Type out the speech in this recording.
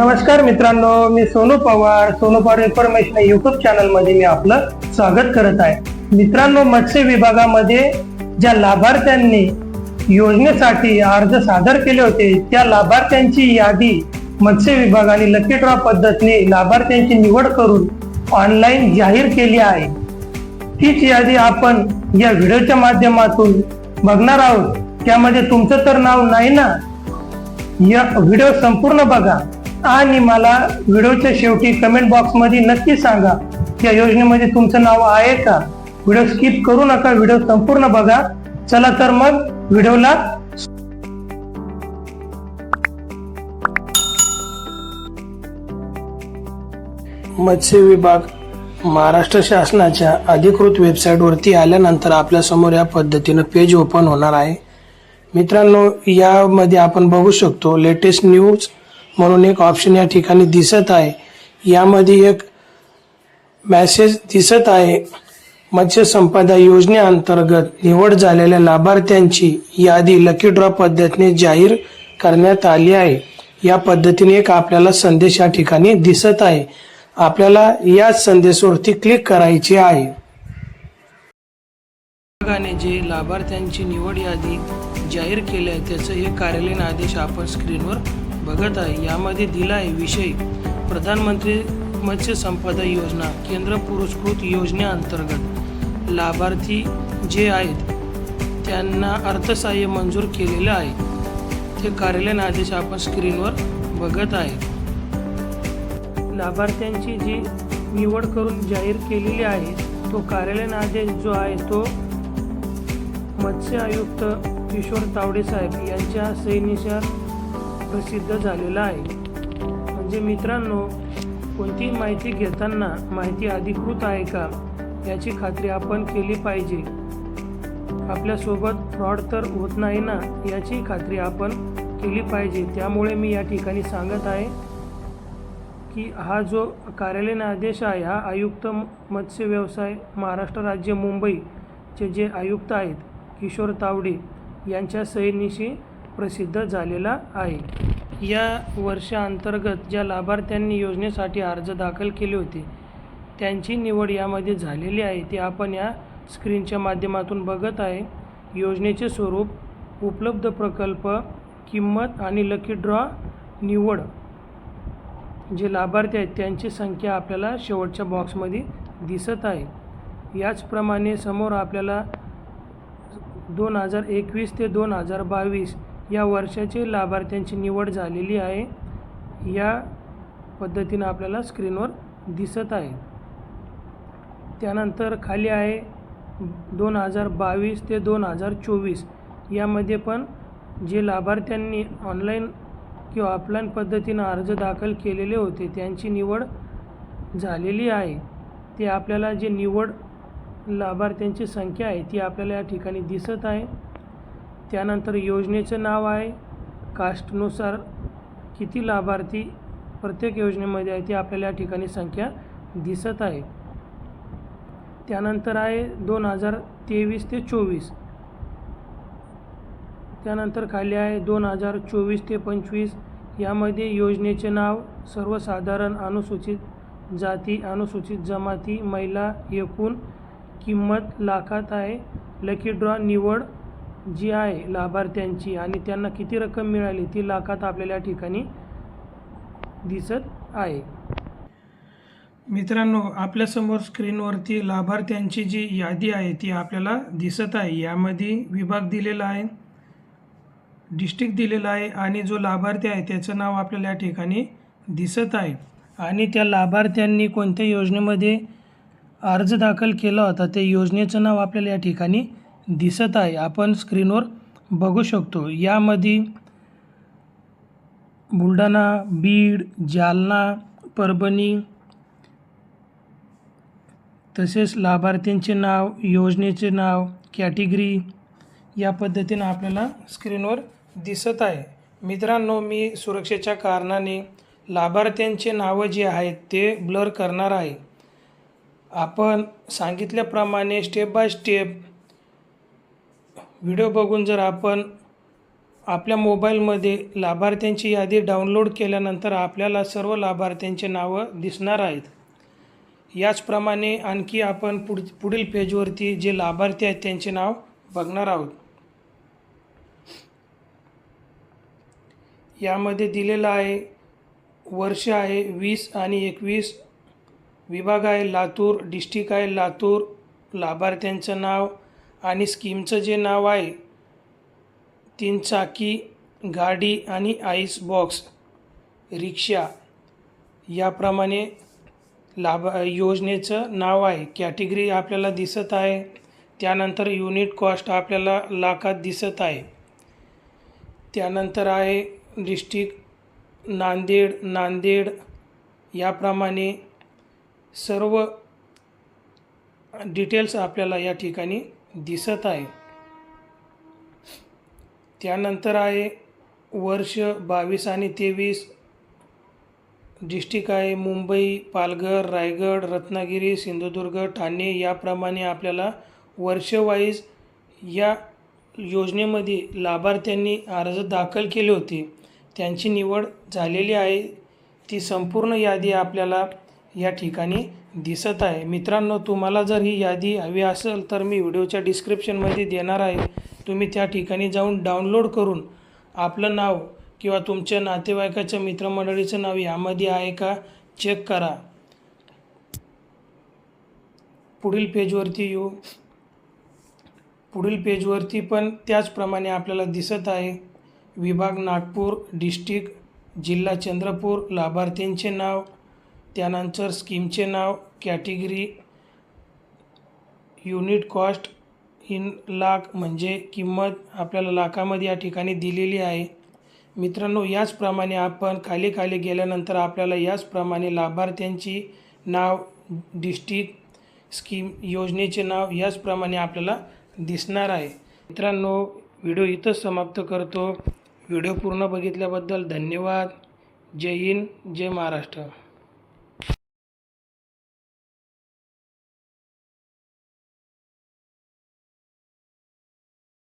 नमस्कार मित्रांनो मी सोनू पवार सोनू पवार इन्फॉर्मेशन युट्यूब चॅनलमध्ये मी आपलं स्वागत करत आहे. मित्रांनो मत्स्य विभागामध्ये ज्या लाभार्थ्यांनी योजनेसाठी अर्ज सादर केले होते त्या लाभार्थ्यांची यादी मत्स्य विभागाने लकी ड्रॉ पद्धतीने लाभार्थ्यांची निवड करून ऑनलाईन जाहीर केली आहे. तीच यादी आपण या व्हिडिओच्या माध्यमातून बघणार आहोत. त्यामध्ये तुमचं तर नाव नाही ना? या व्हिडिओ संपूर्ण बघा. आणि मला व्हिडिओच्या शेवटी कमेंट बॉक्समध्ये नक्की सांगा. या योजनेमध्ये तुमचं नाव आहे का? व्हिडिओ स्किप करू नका व्हिडिओ संपूर्ण बघा. चला तर मग व्हिडिओला मत्स्य विभाग महाराष्ट्र शासनाच्या अधिकृत वेबसाईटवरती आल्यानंतर आपल्यासमोर या पद्धतीनं पेज ओपन होणार आहे. मित्रांनो यामध्ये आपण बघू शकतो लेटेस्ट न्यूज म्हणून एक ऑप्शन या ठिकाणी दिसत आहे. यामध्ये एक मॅसेज दिसत आहे. मत्स्य संपदा योजनेअंतर्गत निवड झालेल्या लाभार्थ्यांची यादी लकी ड्रॉ पद्धतीने जाहीर करण्यात आली आहे. या पद्धतीने एक आपल्याला संदेश या ठिकाणी दिसत आहे. आपल्याला या संदेशावरती क्लिक करायचे आहे. विभागाने जे लाभार्थ्यांची निवड यादी जाहीर केली आहे त्याचं हे कार्यालयीन आदेश आपण स्क्रीनवर बघत आहे. यामध्ये दिला आहे विषय. प्रधानमंत्री मत्स्य संपदा योजना केंद्र पुरस्कृत योजनेअंतर्गत लाभार्थी जे आहेत त्यांना अर्थसहाय्य मंजूर केलेलं आहे. ते कार्यालयीन आदेश आपण स्क्रीनवर बघत आहे लाभार्थ्यांची जी निवड करून जाहीर केलेली आहे तो कार्यालयीन आदेश जो आहे तो मत्स्य आयुक्त किशोर तावडे साहेब यांच्या सैनिशार प्रसिद्ध झालेला आहे. म्हणजे मित्रांनो कोणतीही माहिती घेताना माहिती अधिकृत आहे का? याची खात्री आपण केली पाहिजे. आपल्यासोबत फ्रॉड तर होत नाही ना याची खात्री आपण केली पाहिजे. त्यामुळे मी या ठिकाणी सांगत आहे की हा जो कार्यालयीन आदेश आहे हा आयुक्त मत्स्य व्यवसाय महाराष्ट्र राज्य मुंबईचे जे आयुक्त आहेत किशोर तावडे यांच्या सहीनिशी प्रसिद्ध झालेला आहे. या वर्षाअंतर्गत ज्या लाभार्थ्यांनी योजनेसाठी अर्ज दाखल केले होते त्यांची निवड यामध्ये झालेली आहे. ते आपण या स्क्रीनच्या माध्यमातून बघत आहे. योजनेचे स्वरूप उपलब्ध प्रकल्प किंमत आणि लकी ड्रॉ निवड. जे लाभार्थी आहेत त्यांची संख्या आपल्याला शेवटच्या बॉक्समध्ये दिसत आहे. याचप्रमाणे समोर आपल्याला दोन हजार एकवीस ते दोन हजार बावीस या वर्षाचे लाभार्थ्यांची निवड झालेली आहे. या पद्धतीनं आपल्याला स्क्रीनवर दिसत आहे. त्यानंतर खाली आहे दोन हजार बावीस ते दोन हजार चोवीस. यामध्ये पण जे लाभार्थ्यांनी ऑनलाईन किंवा ऑफलाईन पद्धतीनं अर्ज दाखल केलेले होते त्यांची निवड झालेली आहे. ते आपल्याला जे निवड लाभार्थ्यांची संख्या आहे ती आपल्याला या ठिकाणी दिसत आहे. त्यानंतर योजनेचं नाव आहे. कास्टनुसार किती लाभार्थी प्रत्येक योजनेमध्ये आहे ती आपल्याला या ठिकाणी संख्या दिसत आहे. त्यानंतर आहे दोन हजार तेवीस ते चोवीस. त्यानंतर खाली आहे दोन हजार चोवीस ते पंचवीस. यामध्ये योजनेचे नाव सर्वसाधारण अनुसूचित जाती अनुसूचित जमाती महिला एकूण किंमत लाखात आहे. लकी ड्रॉ निवड जी आहे लाभार्थ्यांची आणि त्यांना किती रक्कम मिळाली ती लाखात आपल्याला या ठिकाणी दिसत आहे. मित्रांनो आपल्यासमोर स्क्रीनवरती लाभार्थ्यांची जी यादी आहे ती आपल्याला दिसत आहे. यामध्ये विभाग दिलेला आहे डिस्ट्रिक्ट दिलेला आहे आणि जो लाभार्थी आहे त्याचं नाव आपल्याला या ठिकाणी दिसत आहे. आणि त्या लाभार्थ्यांनी कोणत्या योजनेमध्ये अर्ज दाखल केला होता त्या योजनेचं नाव आपल्याला या ठिकाणी दिसत आहे. आपण स्क्रीनवर बघू शकतो. यामध्ये बुलढाणा बीड जालना परभणी तसेच लाभार्थ्यांचे नाव योजनेचे नाव कॅटेगरी या पद्धतीनं आपल्याला स्क्रीनवर दिसत आहे. मित्रांनो मी सुरक्षेच्या कारणाने लाभार्थ्यांचे नावं जे आहेत ते ब्लर करणार आहे. आपण सांगितल्याप्रमाणे स्टेप बाय स्टेप व्हिडिओ बघून जर आपण आपल्या मोबाईलमध्ये लाभार्थ्यांची यादी डाउनलोड केल्यानंतर आपल्याला सर्व लाभार्थ्यांचे नावं दिसणार आहेत. याचप्रमाणे आणखी आपण पुढ पुढील पेजवरती जे लाभार्थी आहेत त्यांचे नाव बघणार आहोत. यामध्ये दिलेलं आहे वर्ष आहे वीस आणि एकवीस विभाग आहे लातूर डिस्ट्रिक्ट आहे लातूर लाभार्थ्यांचं नाव आणि स्कीमचं जे नाव आहे तीन चाकी गाडी आणि आईस बॉक्स रिक्षा याप्रमाणे लाभ योजनेचं नाव आहे. कॅटेगरी आपल्याला दिसत आहे. त्यानंतर युनिट कॉस्ट आपल्याला लाखात दिसत आहे. त्यानंतर आहे डिस्ट्रिक्ट नांदेड नांदेड याप्रमाणे सर्व डिटेल्स आपल्याला या ठिकाणी दिसत आहे. त्यानंतर आहे वर्ष बावीस आणि तेवीस. डिस्ट्रिक्ट आहे मुंबई पालघर रायगड रत्नागिरी सिंधुदुर्ग ठाणे. याप्रमाणे आपल्याला वर्षवाईज या योजनेमध्ये लाभार्थ्यांनी अर्ज दाखल केले होते. त्यांची निवड झालेली आहे. ती संपूर्ण यादी आपल्याला या ठिकाणी दिसत आहे. मित्रांनो तुम्हाला जर ही यादी हवी असेल तर मी व्हिडिओच्या डिस्क्रिप्शनमध्ये देणार आहे. तुम्ही त्या ठिकाणी जाऊन डाउनलोड करून आपलं नाव किंवा तुमच्या नातेवाईकाच्या मित्रमंडळीचं नाव यामध्ये आहे का चेक करा. पुढील पेजवरती येऊ. पुढील पेजवरती पण त्याचप्रमाणे आपल्याला दिसत आहे. विभाग नागपूर डिस्ट्रिक्ट जिल्हा चंद्रपूर. लाभार्थ्यांचे नाव. त्यानंतर स्कीमचे नाव category unit cost in lakh म्हणजे किंमत आपल्याला लाखामध्ये या ठिकाणी दिलेली आहे. मित्रांनो याचप्रमाणे आपण खाली खाली गेल्यानंतर आपल्याला याचप्रमाणे लाभार्थ्यांची नाव डिस्ट्रिक्ट स्कीम योजनेचे नाव याचप्रमाणे आपल्याला दिसणार आहे. मित्रांनो व्हिडिओ इथंच समाप्त करतो. व्हिडिओ पूर्ण बघितल्याबद्दल धन्यवाद. जय हिंद जय महाराष्ट्र.